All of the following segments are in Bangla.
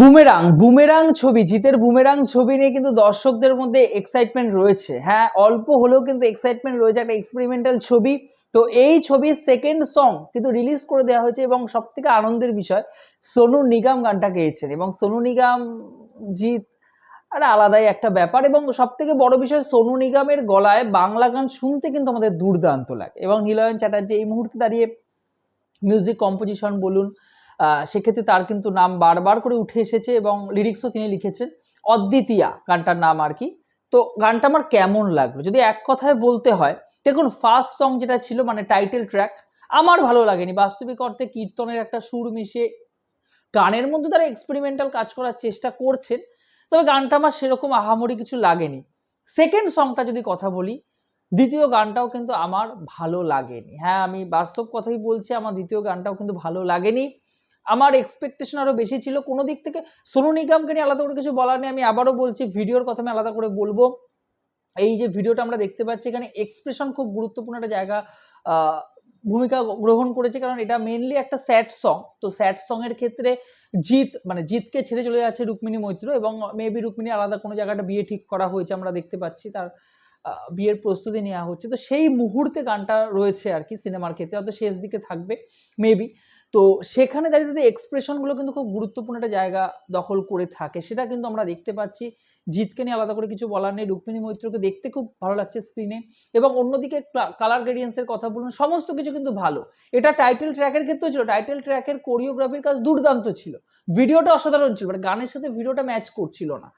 বুমেরাং বুমেরাং ছবি, জিতের বুমেরাং ছবি নিয়ে কিন্তু দর্শকদের মধ্যে এক্সাইটমেন্ট রয়েছে। হ্যাঁ অল্প হলেও কিন্তু এক্সাইটমেন্ট রয়েছে একটা এক্সপেরিমেন্টাল ছবি। তো এই ছবির সেকেন্ড সং কিন্তু রিলিজ করে দেওয়া হয়েছে এবং সব থেকে আনন্দের বিষয়, সোনু নিগম গানটা গেয়েছেন এবং সোনু নিগম জিৎ একটা আলাদাই একটা ব্যাপার এবং সব থেকে বড় বিষয়, সোনু নিগমের গলায় বাংলা গান শুনতে কিন্তু আমাদের দুর্দান্ত লাগে। এবং নীলয়ন চ্যাটার্জি এই মুহূর্তে দাঁড়িয়ে মিউজিক কম্পোজিশন বলুন সেক্ষেত্রে তার কিন্তু নাম বারবার করে উঠে এসেছে এবং লিরিক্সও তিনি লিখেছেন, অদ্বিতীয়া গানটার নাম আর কি। তো গানটা আমার কেমন লাগল? যদি এক কথায় বলতে হয়, দেখুন ফার্স্ট সং যেটা ছিল মানে টাইটেল ট্র্যাক আমার ভালো লাগেনি। বাস্তবিক অর্থে কীর্তনের একটা সুর মিশিয়ে গানের মধ্যে তারা এক্সপেরিমেন্টাল কাজ করার চেষ্টা করছেন, তবে গানটা আমার সেরকম আহামরি কিছু লাগেনি। সেকেন্ড সংটা যদি কথা বলি, দ্বিতীয় গানটাও কিন্তু আমার ভালো লাগেনি। হ্যাঁ আমি বাস্তব কথাই বলছি, আমার দ্বিতীয় গানটাও কিন্তু ভালো লাগেনি। আমার এক্সপেকটেশন আরও বেশি ছিল। কোনো দিক থেকে সোনু নিগমকে নিয়ে আলাদা করে কিছু বলার নেই। আমি আবারও বলছি, ভিডিওর কথা আমি আলাদা করে বলব। এই যে ভিডিওটা আমরা দেখতে পাচ্ছি, এখানে এক্সপ্রেশন খুব গুরুত্বপূর্ণ একটা জায়গা ভূমিকা গ্রহণ করেছে। কারণ এটা মেনলি একটা স্যাড সং তো স্যাড সং এর ক্ষেত্রে জিৎ মানে জিতকে ছেড়ে চলে যাচ্ছে রুক্মিণী মৈত্র এবং মেবি রুক্মিণী আলাদা কোনো জায়গাটা বিয়ে ঠিক করা হয়েছে, আমরা দেখতে পাচ্ছি। তার বিয়ের প্রস্তুতি নেওয়া হচ্ছে। তো সেই মুহূর্তে গানটা রয়েছে আর কি সিনেমার ক্ষেত্রে। হয়তো শেষ দিকে থাকবে মেবি তো সেখানে দাঁড়িয়ে তাদের এক্সপ্রেশনগুলো কিন্তু খুব গুরুত্বপূর্ণ একটা জায়গা দখল করে থাকে। সেটা কিন্তু আমরা দেখতে পাচ্ছি। জিতকে নিয়ে আলাদা করে কিছু বলার নেই। রুক্মিণী মৈত্রকে দেখতে খুব ভালো লাগছে স্ক্রিনে এবং অন্যদিকে কালার গ্রেডিয়েন্সের কথা বলুন, সমস্ত কিছু কিন্তু ভালো। এটা টাইটেল ট্র্যাকের ক্ষেত্রেও ছিল। টাইটেল ট্র্যাকের কোরিওগ্রাফির কাজ দুর্দান্ত ছিল। ভিডিওটা অসাধারণ ছিল। মানে গানের সাথে ভিডিওটা ম্যাচ করছিল না।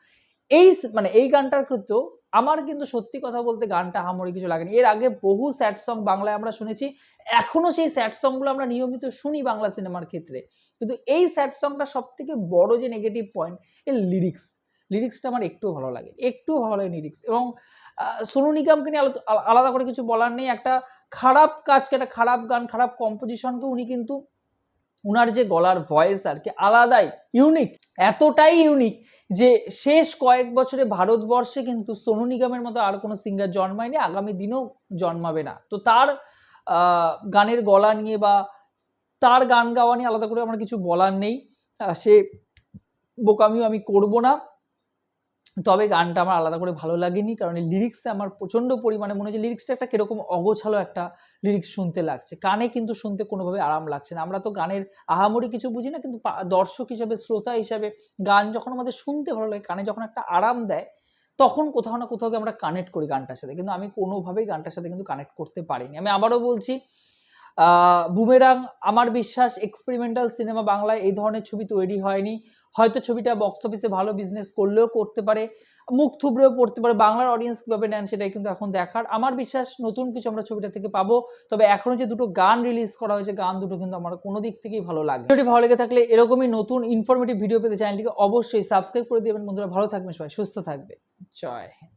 এই মানে এই গানটার ক্ষেত্রেও আমার কিন্তু সত্যি কথা বলতে গানটা হামরি কিছু লাগেনি। এর আগে বহু স্যাড সং বাংলায় আমরা শুনেছি। এখনও সেই স্যাড সংগুলো আমরা নিয়মিত শুনি বাংলা সিনেমার ক্ষেত্রে। কিন্তু এই স্যাড সংটা সব থেকে বড় যে নেগেটিভ পয়েন্ট এর লিরিক্স লিরিক্সটা আমার একটু ভালো লাগে একটু ভালো লাগে লিরিক্স এবং সোনু নিগমকে নিয়ে আলো- আলাদা করে কিছু বলার নেই। একটা খারাপ কাজকে, একটা খারাপ গান, খারাপ কম্পোজিশনকে উনি কিন্তু উনার যে গলার ভয়েস আর কি আলাদাই ইউনিক এতটাই ইউনিক যে শেষ কয়েক বছরে ভারতবর্ষে কিন্তু সোনু নিগমের মতো আর কোনো সিঙ্গার জন্মায়নি, আগামী দিনেও জন্মাবে না। তো তার গানের গলা নিয়ে বা তার গান গাওয়া নিয়ে আলাদা করে আমার কিছু বলার নেই। সে বোকামিও আমি করব না। তবে গানটা আমার আলাদা করে ভালো লাগেনি, কারণ এই লিরিক্সে আমার প্রচণ্ড পরিমাণে মনে হচ্ছে লিরিক্সটা একটা কীরকম অগোছালো একটা লিরিক্স শুনতে লাগছে। কানে কিন্তু শুনতে কোনোভাবে আরাম লাগছে না। আমরা তো গানের আহামরি কিছু বুঝি না, কিন্তু দর্শক হিসাবে, শ্রোতা হিসাবে গান যখন আমাদের শুনতে ভালো লাগে, কানে যখন একটা আরাম দেয়, তখন কোথাও না কোথাও আমরা কানেক্ট করি গানটার সাথে। কিন্তু আমি কোনোভাবেই গানটার সাথে কিন্তু কানেক্ট করতে পারিনি। আমি আবারও বলছি বুমেরাং, আমার বিশ্বাস এক্সপেরিমেন্টাল সিনেমা বাংলায় এই ধরনের ছবি তৈরি হয়নি। হয়তো ছবিটা বক্স অফিসে ভালো বিজনেস করলেও করতে পারে, মুখ থুবড়েও পড়তে পারে, বাংলার অডিয়েন্স কীভাবে নেন সেটাই কিন্তু এখন দেখার। আমার বিশ্বাস নতুন কিছু আমরা ছবিটা থেকে পাবো, তবে এখনও যে দুটো গান রিলিজ করা হয়েছে, গান দুটো কিন্তু আমার কোনো দিক থেকেই ভালো লাগে ভিডিওটি ভালো লেগে থাকলে এরকমই নতুন ইনফরমেটিভ ভিডিও পেতে চ্যানেলটিকে অবশ্যই সাবস্ক্রাইব করে দেবেন। বন্ধুরা ভালো থাকবেন সবাই, সুস্থ থাকবে জয় হিন্দ।